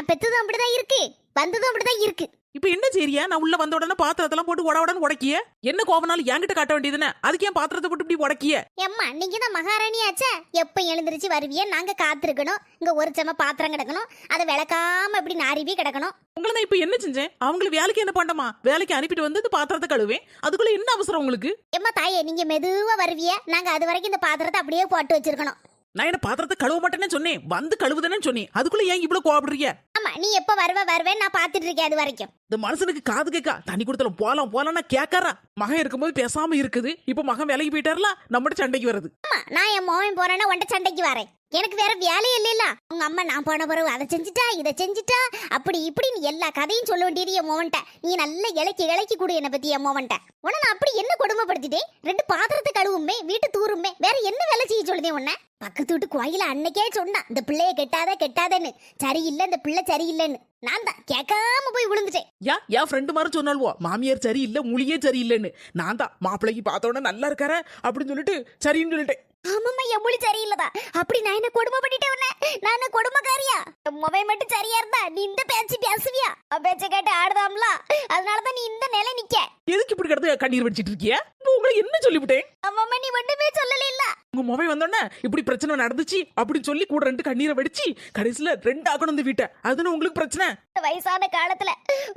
பெத்ததும் அப்படிதான் இருக்கு வந்ததும் அப்படிதான் இருக்கு. இப்ப என்ன செய்றியா? நான் உள்ள வந்த உடனே பாத்திரத்தெல்லாம் போட்டு உட உடனே உடைக்கிய? என்ன கோபனாலும் என்கிட்ட காட்ட வேண்டியதுன்னு? அதுக்கு ஏன் பாத்திரத்தை போட்டு இப்படி உடைக்கிய? எம்மா நீங்க தான் மகாராணி ஆச்சே? எப்ப எழுந்திருச்சு வருவியே? நாங்க காத்திருக்கணும். இங்க ஒரு செம பாத்திரம் கிடக்கணும். அதை விளக்காம இப்படி நாரிவி கிடக்கணும். உங்களை நான் இப்ப என்ன செஞ்சேன்? அவங்கள வேலைக்கு என்ன பண்ணமா? வேலைக்கு அனுப்பிட்டு வந்து இந்த பாத்திரத்தை கழுவேன். அதுக்குள்ள என்ன அவசரம் உங்களுக்கு? எம்மா தாயே நீங்க மெதுவா வருவியே? நாங்க அது வரைக்கும் இந்த பாத்திரத்தை அப்படியே போட்டு வச்சிருக்கணும். நான் என்ன பாத்திரத்தை கழுவ மாட்டேன்னு சொன்னேன். வந்து கழுவுதானே சொன்னேன். அதுக்குள்ள ஏன் இவ்வளவு கோபப்படுறீங்க ஆமா நீ எப்ப வருவ வருவேன் நான் பாத்துட்டு இருக்கேன் அது வரைக்கும். இந்த மனுஷனுக்கு காது கேக்கா தண்ணி கொடுத்தல போலாம் போலாம்னா கேட்காரா மகன் இருக்கும்போது பேசாம இருக்குது. இப்ப மகன் வேலைக்கு போயிட்டாருல நம்மகிட்ட சண்டைக்கு வருது ஆமா நான் என் மோவன் போறேன்னா உன்ட்ட சண்டைக்கு வரேன். எனக்கு வேற வேலையே இல்லைல்ல. உங்க அம்மா நான் போன பிறகு அதை செஞ்சுட்டா இதை செஞ்சுட்டா அப்படி இப்படின்னு எல்லா கதையும் சொல்ல வேண்டியது என் மோவன்ட்ட. நீ நல்ல இலக்கி இலக்கி கொடு என்னை பத்தி என் மோவன்ட்ட. உன நான் அப்படி என்ன கொடுமைப்படுத்திட்டேன் ரெண்டு பாத்திரத்தை கழுவுமே வீட்டு தூருமே வேற என்ன வேலை செய்ய சொல்லுதே உன்ன? பக்கத்து வீட்டு கோயில அன்னைக்கே சொன்னான் இந்த பிள்ளைய கெட்டாத கெட்டாதன்னு. சரியில்லை இந்த பிள்ளை சரியில்லைன்னு. நான் தான் கேட்காம போய் விழுந்துட்டேன். யா என் ஃப்ரெண்டு மாதிரி சொன்னால்வோ மாமியார் சரியில்லை முழியே சரியில்லைன்னு. நான் தான் மாப்பிள்ளைக்கு பார்த்தோன்னே நல்லா இருக்கார அப்படின்னு சொல்லிட்டு சரின்னு சொல்லிட்டேன். ஆமாம்மா என் மொழி சரியில்லதா? அப்படி நான் என்ன கொடுமை பண்ணிட்டேன் உன்னை நான் என்ன கொடுமைக்காரியா? என் மொபைல் மட்டும் சரியா இருந்தா நீ இந்த பேச்சு பேசுவியா பேச்ச கேட்டு ஆடுதாம்ல? அதனாலதான் நீ இந்த நிலை நிக்க. எதுக்கு இப்படி கிடந்து கண்ணீர் வடிச்சிட்டு இருக்கிய? இப்போ உங்களை என்ன சொல்லிவிட்டேன்? அம்மா நீ ஒண்ணுமே சொல்லல இல்ல. உங்க மொபைல் வந்தோடனே இப்படி பிரச்சனை நடந்துச்சு அப்படின்னு சொல்லி கூட ரெண்டு கண்ணீரை வடிச்சு கடைசியில ரெண்டு ஆக்கணும் இந்த வீட்டை. அதுன்னு உங்களுக்கு பிரச்சனை? வயசான காலத்துல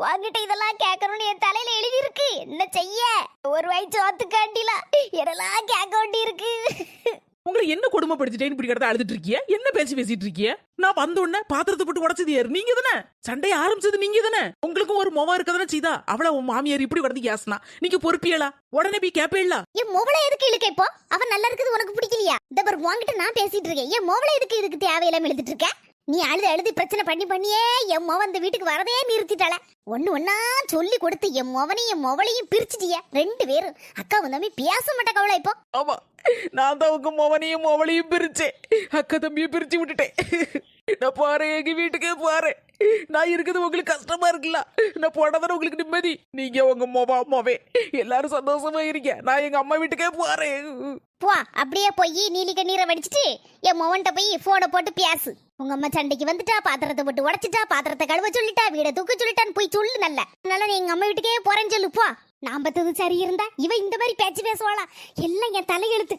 வாங்கிட்டு இதெல்லாம் கேட்கணும்னு என் தலையில எழுதி இருக்கு என்ன செய்ய? ஒரு வயசு ஓத்துக்காண்டில இதெல்லாம் கேட்க வேண்டி இருக்கு உங்களை என்ன கொடுமைப்படுத்திட்டேன்னு இப்படி கிடத்த அழுதுட்டு இருக்கிய? என்ன பேசி பேசிட்டு இருக்கிய? நான் வந்த உடனே பாத்திரத்தை போட்டு உடச்சது யாரு? நீங்க தானே? சண்டைய ஆரம்பிச்சது நீங்க தானே? உங்களுக்கும் ஒரு முகம் இருக்கதானே சீதா? அவள உன் மாமியார் இப்படி கிடந்து ஏசனா நீங்க பொறுப்பியலா? உடனே போய் கேப்பேல என் மோவளை எதுக்கு இழுக்க இப்போ? அவன் நல்லா இருக்குது உனக்கு பிடிக்கலையா? இந்த பாரு நான் பேசிட்டு இருக்கேன். என் மோவளை எதுக்கு இதுக்கு தேவையில்லாம எழுதிட்டு இருக்கேன் நீ அழுது அழுது பிரச்சனை பண்ணி பண்ணியே என் மோவன் இந்த வீட்டுக்கு வரதே நிறுத்திட்டால ஒண்ணு ஒன்னா சொல்லி கொடுத்து என் மோவனையும் என் மோவளையும் பிரிச்சுட்டிய. ரெண்டு பேரும். அக்கா வந்தாமே பேச மாட்டா கவலை இப்போ. ஆமா நான் தான் உங்க மோவனையும் மோவளையும் பிரிச்சேன். அக்கா தம்பியை பிரிச்சு விட்டுட்டேன். நான் போறேன் எங்க வீட்டுக்கே போறேன். நான் இருக்குது உங்களுக்கு கஷ்டமா இருக்குல்ல? நான் போனதான உங்களுக்கு நிம்மதி? நீங்க உங்க மொபா அம்மாவே எல்லாரும் சந்தோஷமா இருக்க நான் எங்க அம்மா வீட்டுக்கே போறேன். போ அப்படியே போய் நீலி கண்ணீரை வடிச்சிட்டு என் மோவன்ட்ட போய் போனை போட்டு பேசு. உங்க அம்மா சண்டைக்கு வந்துட்டா பாத்திரத்தை போட்டு உடைச்சிட்டா பாத்திரத்தை கழுவ சொல்லிட்டா வீட தூக்க சொல்லிட்டான்னு போய் சொல்லு நல்ல. அதனால நீ எங்க அம்மா வீட்டுக்கே போறேன்னு சொல்லு போ. நான் பத்தது சரி இருந்தா இவ இந்த மாதிரி பேச்சு பேசுவாளா? எல்லாம் என் தலையெழுத்து.